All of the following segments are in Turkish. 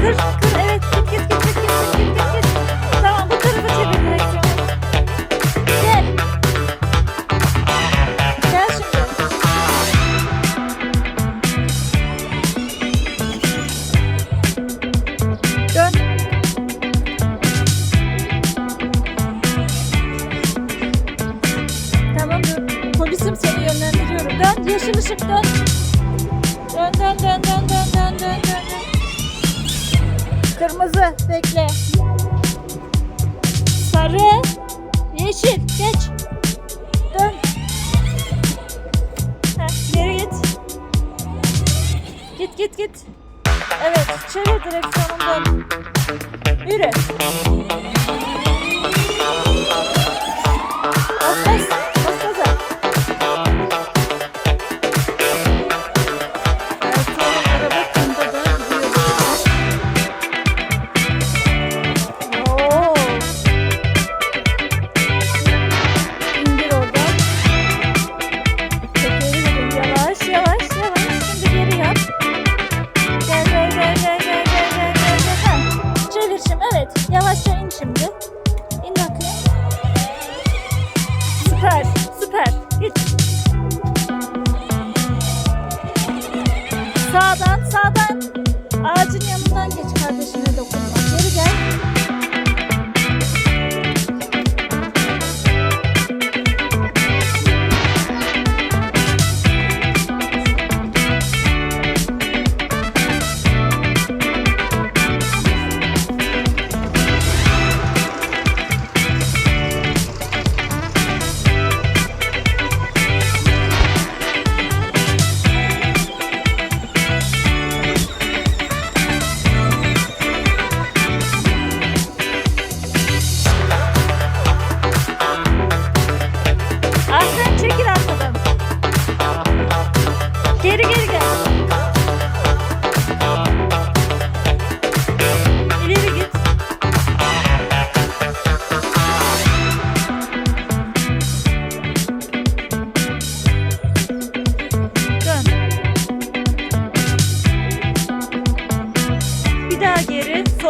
Kır, kır evet. Git, git, git, git, git, git, git, git. Tamam bu tarafa çevir direksiyonu. Gel. Gel şimdi. Dön. Tamam dur. Polisim seni yönlendiriyorum. Dön yeşil ışık dön. Dön dön dön dön. Kırmızı bekle. Sarı. Yeşil geç. Dön. Heh, geri git. Git git git. Evet çevir direksiyonundan. Yürü.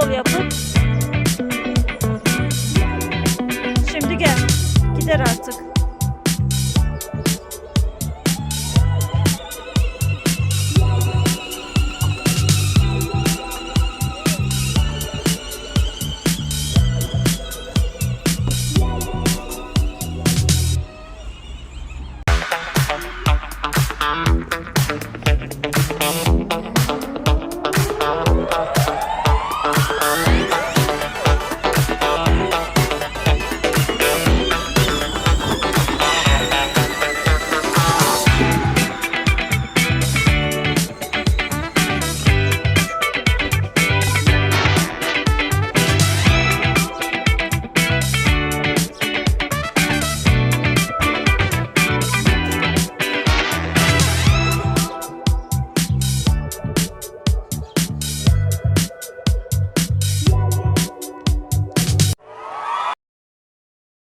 oluyor